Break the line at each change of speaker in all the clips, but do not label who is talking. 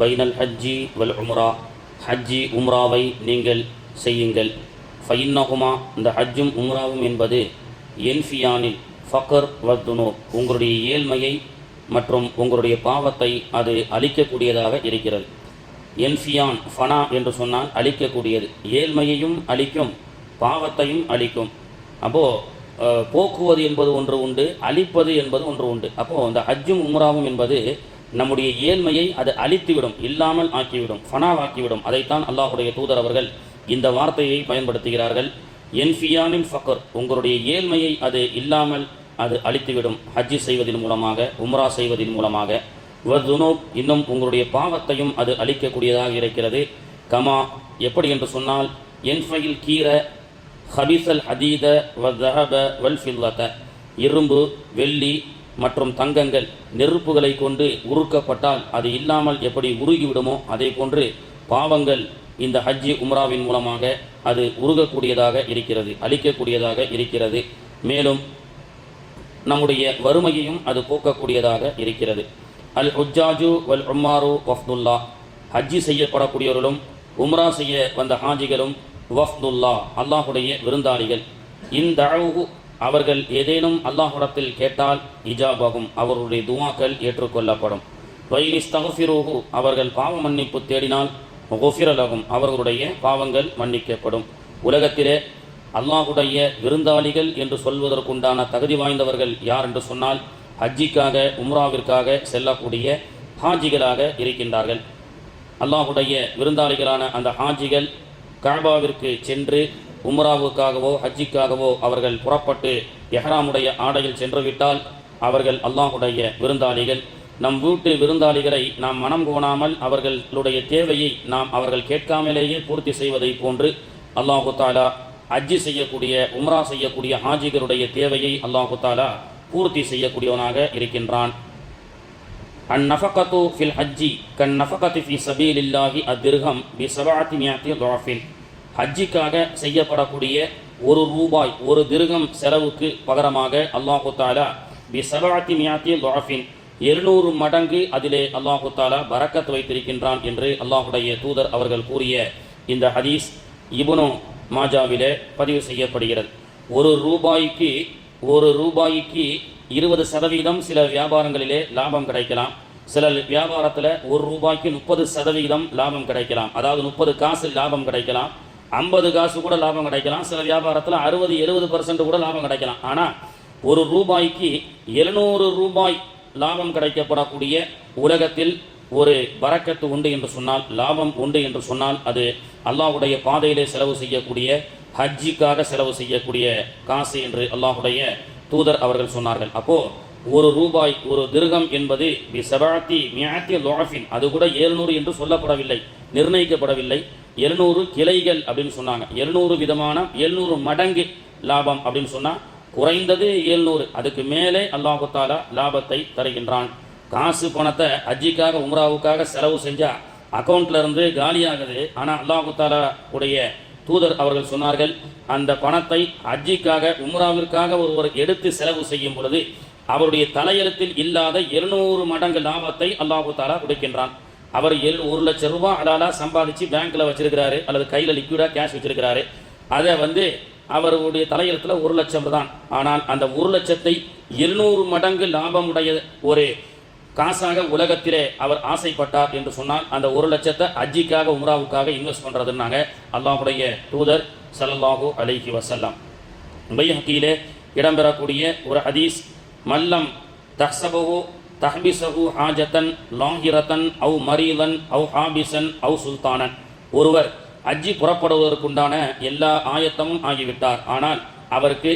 Final ஹஜ்ஜி வல் உம்ரா. ஹஜ்ஜி உம்ராவை நீங்கள் செய்யுங்கள். ஃபைன்னகுமா இந்த ஹஜ்ஜும் உம்ராவும் என்பது என்ஃபியானில் ஃபக்கர் வத்துனோ உங்களுடைய ஏழ்மையை மற்றும் உங்களுடைய பாவத்தை அது அழிக்கக்கூடியதாக இருக்கிறது. என்ஃபியான் ஃபனா என்று சொன்னால் அழிக்கக்கூடியது. ஏழ்மையையும் அழிக்கும் பாவத்தையும் அழிக்கும். அப்போது போக்குவது என்பது ஒன்று உண்டு அழிப்பது என்பது ஒன்று உண்டு. அப்போது அந்த ஹஜ்ஜும் உம்ராவும் என்பது நம்முடைய ஏழ்மையை அது அழித்துவிடும் இல்லாமல் ஆக்கிவிடும் ஃபனாவாக்கிவிடும் அதைத்தான் அல்லாஹுடைய தூதர் அவர்கள் இந்த வார்த்தையை பயன்படுத்துகிறார்கள். என்ஃபியானின் ஃபக்கர் உங்களுடைய ஏழ்மையை அது இல்லாமல் அது அழித்துவிடும். ஹஜ்ஜி செய்வதன் மூலமாக உம்ரா செய்வதன் மூலமாக. வதுனோப். இன்னும் உங்களுடைய பாவத்தையும் அது அழிக்கக்கூடியதாக இருக்கிறது. கமா எப்படி என்று சொன்னால் என்ஃபைல் கீர ஹபிசல் ஹதீத வல் ஃபில்லத இரும்பு வெள்ளி மற்றும் தங்கங்கள் நெருப்புகளை கொண்டு உருக்கப்பட்டால் அது இல்லாமல் எப்படி உருகிவிடுமோ அதே போன்று பாவங்கள் இந்த ஹஜ்ஜி உம்ராவின் மூலமாக அது உருகக்கூடியதாக இருக்கிறது அழிக்கக்கூடியதாக இருக்கிறது. மேலும் நம்முடைய வறுமையையும் அது போக்கக்கூடியதாக இருக்கிறது. அல் ஹுஜாஜு வல் உம்மாரு வஃப்துல்லா. ஹஜ்ஜி செய்யப்படக்கூடியவர்களும் உம்ரா செய்ய வந்த ஹாஜிகளும் வஃப்துல்லா அல்லாஹுடைய விருந்தாளிகள். இந்த அழகு அவர்கள் ஏதேனும் அல்லாஹுடத்தில் கேட்டால் இஜாபாகும். அவர்களுடைய துவாக்கள் ஏற்றுக்கொள்ளப்படும். வைலிஸ்தகஃபிரூஹு அவர்கள் பாவ மன்னிப்பு தேடினால் முகஃபிரலாகும் அவர்களுடைய பாவங்கள் மன்னிக்கப்படும். உலகத்திலே அல்லாஹுடைய விருந்தாளிகள் என்று சொல்வதற்குண்டான தகுதி வாய்ந்தவர்கள் யார் என்று சொன்னால் ஹஜ்ஜிக்காக உம்ராவிற்காக செல்லக்கூடிய ஹாஜிகளாக இருக்கின்றார்கள். அல்லாஹுடைய விருந்தாளிகளான அந்த ஹாஜிகள் காபாவிற்கு சென்று உம்ராவுக்காகவோ ஹஜ்ஜிக்காகவோ அவர்கள் புறப்பட்டு எஹ்ராமுடைய ஆடையில் சென்றுவிட்டால் அவர்கள் அல்லாஹுடைய விருந்தாளிகள். நம் வீட்டு விருந்தாளிகளை நாம் மனம் கோணாமல் அவர்களுடைய தேவையை நாம் அவர்கள் கேட்காமலேயே பூர்த்தி செய்வதை போன்று அல்லாஹு தாலா ஹஜ்ஜி செய்யக்கூடிய உம்ரா செய்யக்கூடிய ஹாஜிகளுடைய தேவையை அல்லாஹு தாலா பூர்த்தி செய்யக்கூடியவனாக இருக்கின்றான். அந்நஃபகத்து ஃபில் ஹஜ்ஜி கண் நஃபகத்து ஃபி சபீலில்லாஹி அத்திருகம் பி சபாத்தி மியாத்தி துவாஃபின் ஹஜ்ஜிக்காக செய்யப்படக்கூடிய ஒரு ரூபாய் ஒரு திருகம் செலவுக்கு பகரமாக அல்லாஹு தாலா பி சபாத்தி மியாத்தி துவாஃபின் எழுநூறு மடங்கு அதிலே அல்லாஹு தாலா பரக்கத் வைத்திருக்கின்றான் என்று அல்லாஹுடைய தூதர் அவர்கள் கூறிய இந்த ஹதீஸ் இபுனு மாஜாவிலே பதிவு செய்யப்படுகிறது. ஒரு ரூபாய்க்கு ஒரு ரூபாய்க்கு இருபது சதவீதம் சில வியாபாரங்களிலே லாபம் கிடைக்கலாம். சில வியாபாரத்தில் ஒரு ரூபாய்க்கு முப்பது சதவீதம் லாபம் கிடைக்கலாம். அதாவது முப்பது காசு லாபம் கிடைக்கலாம். ஐம்பது காசு கூட லாபம் கிடைக்கலாம். சில வியாபாரத்தில் அறுபது எழுபது பர்சன்ட் கூட லாபம் கிடைக்கலாம். ஆனால் ஒரு ரூபாய்க்கு எழுநூறு ரூபாய் லாபம் கிடைக்கப்படக்கூடிய உலகத்தில் ஒரு பறக்கத்து உண்டு என்று சொன்னால் லாபம் உண்டு என்று சொன்னால் அது அல்லாஹுடைய பாதையிலே செலவு செய்யக்கூடிய ஹஜ்ஜிக்காக செலவு செய்யக்கூடிய காசு என்று அல்லாஹுடைய தூதர் அவர்கள் சொன்னார்கள். அப்போ ஒரு ரூபாய் ஒரு திருகம் என்பது அது கூட ஏழ்நூறு என்று சொல்லப்படவில்லை நிர்ணயிக்கப்படவில்லை. எழுநூறு கிளைகள் அப்படின்னு சொன்னாங்க. எழுநூறு விதமான எழுநூறு மடங்கு லாபம் அப்படின்னு சொன்னால் குறைந்தது எழுநூறு. அதுக்கு மேலே அல்லாஹாலா லாபத்தை தருகின்றான். காசு பணத்தை அஜிக்காக உம்ராவுக்காக செலவு செஞ்சால் அக்கௌண்ட்ல இருந்து காலியாகுது. ஆனால் அல்லாஹாலா உடைய தூதர் அவர்கள் சொன்னார்கள் அந்த பணத்தை அஜிக்காக உம்ராவிற்காக ஒருவர் எடுத்து செலவு செய்யும் பொழுது அவருடைய தலையெழுத்தில் இல்லாத இருநூறு மடங்கு லாபத்தை அல்லாஹு தாலா கொடுக்கின்றான். அவர் எல் ஒரு லட்சம் ரூபாய் அடாலாக சம்பாதிச்சு பேங்க்கில் வச்சிருக்கிறாரு அல்லது கையில் லிக்விடாக கேஷ் வச்சிருக்கிறாரு. அதை வந்து அவருடைய தலையெழுத்தில் ஒரு லட்சம் தான். ஆனால் அந்த ஒரு லட்சத்தை இருநூறு மடங்கு லாபமுடைய ஒரு காசாக உலகத்திலே அவர் ஆசைப்பட்டார் என்று சொன்னால் அந்த ஒரு லட்சத்தை அஜிக்காக உம்ராவுக்காக இன்வெஸ்ட் பண்ணுறதுனாங்க அல்லாஹுடைய தூதர் சல்லாஹூ அலைஹி வசல்லாம் பைஹக்கியிலே இடம்பெறக்கூடிய ஒரு ஹதீஸ் மல்லம் தஹ்சபஹு தஹ்பிசஹு ஹாஜத்தன் லாஹிரத்தன் அவு மரீதன் அவு ஹாபிசன் அவு சுல்தானன். ஒருவர் அஜ்ஜி புறப்படுவதற்குண்டான எல்லா ஆயத்தமும் ஆகிவிட்டார். ஆனால் அவருக்கு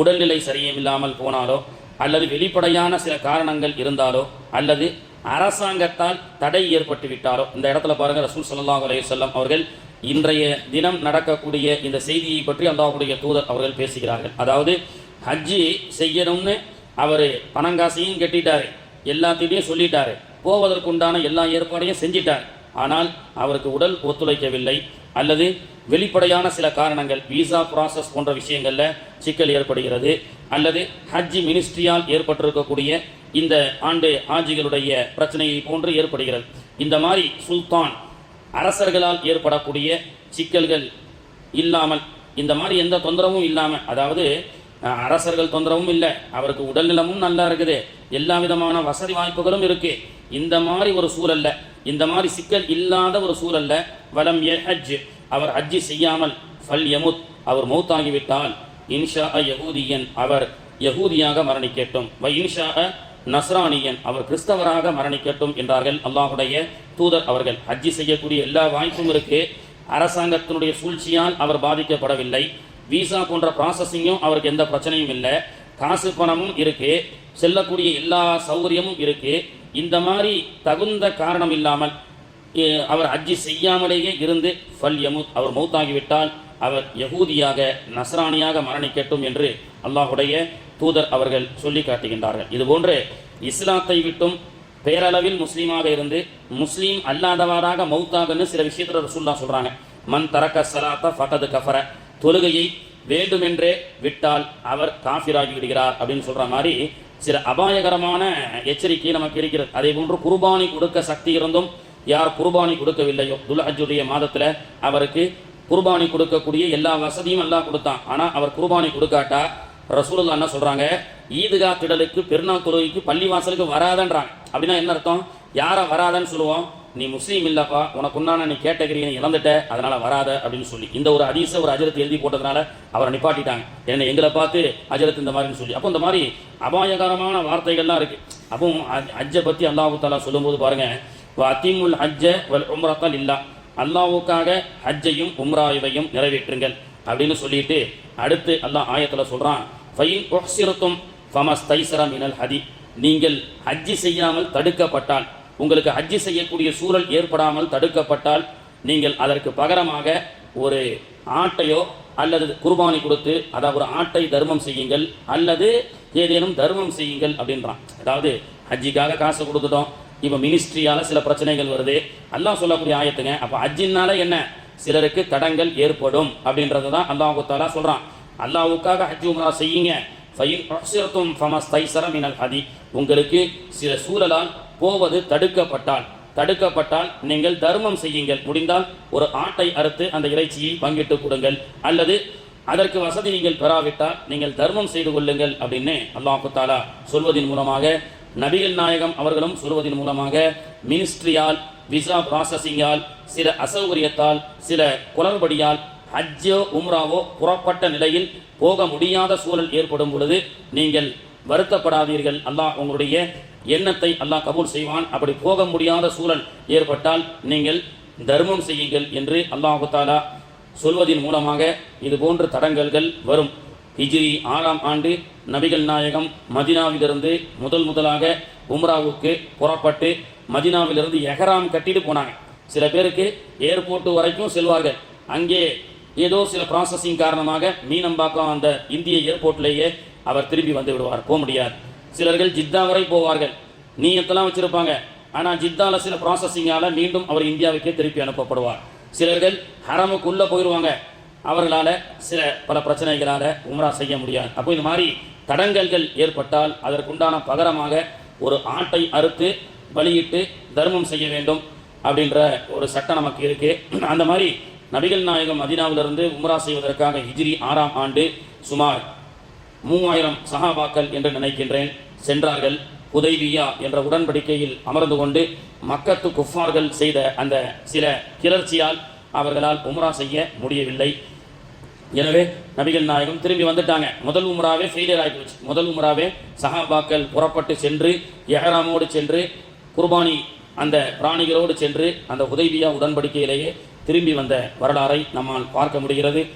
உடல்நிலை சரியில்லாமல் போனாலோ அல்லது வெளிப்படையான சில காரணங்கள் இருந்தாலோ அல்லது அரசாங்கத்தால் தடை ஏற்பட்டு விட்டாரோ இந்த இடத்துல பாருங்க ரசூல் சல்லாஹ் அலையுசல்லம் அவர்கள் இன்றைய தினம் நடக்கக்கூடிய இந்த செய்தியை பற்றி அல்லாஹுடைய தூதர் அவர்கள் பேசுகிறார்கள். அதாவது ஹஜ்ஜி செய்யணும்னு அவர் பணங்காசையும் கட்டிட்டாரு. எல்லாத்தையும் சொல்லிட்டாரு. போவதற்குண்டான எல்லா ஏற்பாடையும் செஞ்சிட்டார். ஆனால் அவருக்கு உடல் ஒத்துழைக்கவில்லை. அல்லது வெளிப்படையான சில காரணங்கள் விசா ப்ராசஸ் போன்ற விஷயங்களில் சிக்கல் ஏற்படுகிறது. அல்லது ஹஜ்ஜி மினிஸ்ட்ரியால் ஏற்பட்டிருக்கக்கூடிய இந்த ஆண்டு ஆஜிகளுடைய பிரச்சனையை போன்று ஏற்படுகிறது. இந்த மாதிரி சுல்தான் அரசர்களால் ஏற்படக்கூடிய சிக்கல்கள் இல்லாமல் இந்த மாதிரி எந்த தொந்தரவும் இல்லாமல் அதாவது அரசர்கள் தொந்தரவும் இல்லை. அவருக்கு உடல்நலமும் நல்லா இருக்குது. எல்லா விதமான வசதி வாய்ப்புகளும் இருக்கு. இந்த மாதிரி ஒரு சூழல்ல இந்த மாதிரி சிக்கல் இல்லாத ஒரு சூழல்ல வலம் ஹஜ். அவர் ஹஜ்ஜி செய்யாமல் ஃபல் யமுத். அவர் மௌத்தாகிவிட்டால் இன்ஷா யகூதியன் அவர் யகூதியாக மரணிக்கட்டும். வ இன்ஷா நஸ்ரானியன் அவர் கிறிஸ்தவராக மரணிக்கட்டும் என்றார்கள் அல்லாஹுடைய தூதர் அவர்கள். ஹஜ்ஜி செய்யக்கூடிய எல்லா வாய்ப்பும் இருக்கு. அரசாங்கத்தினுடைய சூழ்ச்சியால் அவர் பாதிக்கப்படவில்லை. விசா போன்ற ப்ராசஸிங்கும் அவருக்கு எந்த பிரச்சனையும் இல்லை. காசு பணமும் இருக்கு. செல்லக்கூடிய எல்லா சௌகரியமும் இருக்கு. இந்த மாதிரி தகுந்த காரணம் இல்லாமல் அவர் அஜி செய்யாமலேயே இருந்து ஃபல் யமுத் அவர் மௌத்தாகிவிட்டால் அவர் யகூதியாக நசராணியாக மரணிக்கட்டும் என்று அல்லாஹுடைய தூதர் அவர்கள் சொல்லி காட்டுகின்றார்கள். இதுபோன்று இஸ்லாத்தை விட்டும் பேரளவில் முஸ்லீமாக இருந்து முஸ்லீம் அல்லாதவராக மௌத்தாகன்னு சில விஷயத்தில் ரசூல்லா சொல்கிறாங்க மன் தரக்க சலாத்த ஃபகது கஃபர. தொழுகையை வேண்டுமென்றே விட்டால் அவர் காஃபிராகி விடுகிறார் அப்படின்னு சொல்ற மாதிரி சில அபாயகரமான எச்சரிக்கை நமக்கு இருக்கிறது. அதே போன்று குர்பானி கொடுக்க சக்தி இருந்தும் யார் குர்பானி கொடுக்கவில்லையோ துல்ஹஜுடைய மாதத்துல அவருக்கு குர்பானி கொடுக்கக்கூடிய எல்லா வசதியும் எல்லாம் கொடுத்தான். ஆனா அவர் குர்பானி கொடுக்காட்டா ரசூலுல்லா என்ன சொல்றாங்க? ஈதுகா திடலுக்கு பெருநாள் தொழுகைக்கு பள்ளி வாசலுக்கு வராதன்றாங்க. அப்படின்னா என்ன அர்த்தம்? யாரை வராதன்னு சொல்லுவோம்? நீ முஸ்லீம் இல்லப்பா உனக்கு உண்டான நீ கேட்டகரி நீ இழந்துட்ட அதனால வராத அப்படின்னு சொல்லி. இந்த ஒரு அதிச ஒரு அஜரத்து எழுதி போட்டதுனால அவரை நிப்பாட்டிட்டாங்க. என்ன எங்களை பார்த்து அஜரத் இந்த மாதிரின்னு சொல்லி. அப்போ இந்த மாதிரி அபாயகரமான வார்த்தைகள்லாம் இருக்கு. அப்போ அஜ்- பற்றி அல்லாஹு தாலா சொல்லும்போது பாருங்க அத்திமுல் அஜ்ஜ வல் உம்ரத்தால் இல்லா. அல்லாவுக்காக ஹஜ்ஜையும் உம்ராவையும் நிறைவேற்றுங்கள் அப்படின்னு சொல்லிட்டு அடுத்து அல்லாஹ் ஆயத்தில் சொல்கிறான் ஃபைன் உஹ்சிரத்தும் ஃபமஸ் தைசர மினல் ஹதி. நீங்கள் ஹஜ்ஜி செய்யாமல் தடுக்கப்பட்டால் உங்களுக்கு ஹஜ்ஜி செய்யக்கூடிய சூழல் ஏற்படாமல் தடுக்கப்பட்டால் நீங்கள் அதற்கு பகரமாக ஒரு ஆட்டையோ அல்லது குர்பானி கொடுத்து அதாவது ஒரு ஆட்டை தர்மம் செய்யுங்கள் அல்லது ஏதேனும் தர்மம் செய்யுங்கள் அப்படின்றான். அதாவது ஹஜ்ஜிக்காக காசு கொடுத்துட்டோம் இப்போ மினிஸ்ட்ரியால் சில பிரச்சனைகள் வருது. அல்லாஹ் சொல்லக்கூடிய ஆயத்துங்க அப்போ ஹஜ்ஜினால என்ன? சிலருக்கு தடங்கள் ஏற்படும் அப்படின்றத தான் அல்லாஹு தாலா சொல்றான். அல்லாஹ்வுக்காக ஹஜ் உம்ரா செய்யுங்க. ஃபைன் ஃபமஸ் தைசரம் மினல் ஹதி. உங்களுக்கு சில சூழலால் போவது தடுக்கப்பட்டால். தடுக்கப்பட்டால் நீங்கள் தர்மம் செய்யுங்கள். முடிந்தால் ஒரு ஆட்டை அறுத்து அந்த இறைச்சியை பங்கிட்டு கொடுங்கள். அல்லது அதற்கு வசதி நீங்கள் பெறாவிட்டால் நீங்கள் தர்மம் செய்து கொள்ளுங்கள் அப்படின்னு அல்லாஹு தாலா மூலமாக நபிகள் நாயகம் அவர்களும் சொல்வதன் மூலமாக மினிஸ்ட்ரியால் விசா ப்ராசஸிங்கால் சில அசௌகரியத்தால் சில குளறுபடியால் ஹஜ்ஜோ உம்ராவோ புறப்பட்ட நிலையில் போக முடியாத சூழல் ஏற்படும் பொழுது நீங்கள் வருத்தப்படாதீர்கள். அல்லாஹ் உங்களுடைய எண்ணத்தை அல்லாஹ் கபூல் செய்வான். அப்படி போக முடியாத சூழல் ஏற்பட்டால் நீங்கள் தர்மம் செய்யுங்கள் என்று அல்லாஹு தாலா சொல்வதின் மூலமாக இது போன்ற தடங்கல்கள் வரும். ஹிஜ்ரி ஆறாம் ஆண்டு நபிகள் நாயகம் மதினாவிலிருந்து முதல் முதலாக உம்ராவுக்கு புறப்பட்டு மதினாவிலிருந்து எஹராம் கட்டிட்டு போனாங்க. சில பேருக்கு ஏர்போர்ட் வரைக்கும் செல்வார்கள். அங்கே ஏதோ சில ப்ராசஸிங் காரணமாக மீனம்பாக்கம் அந்த இந்திய ஏர்போர்ட்லேயே அவர் திரும்பி வந்து விடுவார். போக முடியாது. சிலர்கள் ஜித்தா வரை போவார்கள். நீயத்தெல்லாம் வச்சுருப்பாங்க. ஆனால் ஜித்தாவில் சில ப்ராசஸிங்கால் மீண்டும் அவர் இந்தியாவுக்கே திருப்பி அனுப்பப்படுவார். சிலர்கள் ஹரமுக்குள்ளே போயிடுவாங்க அவர்களால் சில பல பிரச்சனைகளால் உம்ரா செய்ய முடியாது. அப்போ இந்த மாதிரி தடங்கல்கள் ஏற்பட்டால் அதற்குண்டான பகரமாக ஒரு ஆட்டை அறுத்து பலியிட்டு தர்மம் செய்ய வேண்டும் அப்படின்ற ஒரு சட்டம் நமக்கு இருக்குது அந்த மாதிரி நபிகள் நாயகம் மதினாவிலிருந்து உம்ரா செய்வதற்காக ஹிஜ்ரி ஆறாம் ஆண்டு சுமார் மூவாயிரம் சஹாபாக்கள் என்று நினைக்கின்றேன். சென்றார்கள் உதைவியா என்ற உடன்படிக்கையில் அமர்ந்து கொண்டு மக்கத்து குஃபார்கள் செய்த அந்த சில கிளர்ச்சியால் அவர்களால் உம்ரா செய்ய முடியவில்லை. எனவே நபிகள் நாயகம் திரும்பி வந்துட்டாங்க. முதல் உமராவே ஃபெயிலியர் ஆகி போச்சு. முதல் உமராவே சஹாபாக்கள் புறப்பட்டு சென்று எஹராமோடு சென்று குர்பானி அந்த பிராணிகளோடு சென்று அந்த உதவியா உடன்படிக்கையிலேயே திரும்பி வந்த வரலாறை நம்மால் பார்க்க முடிகிறது.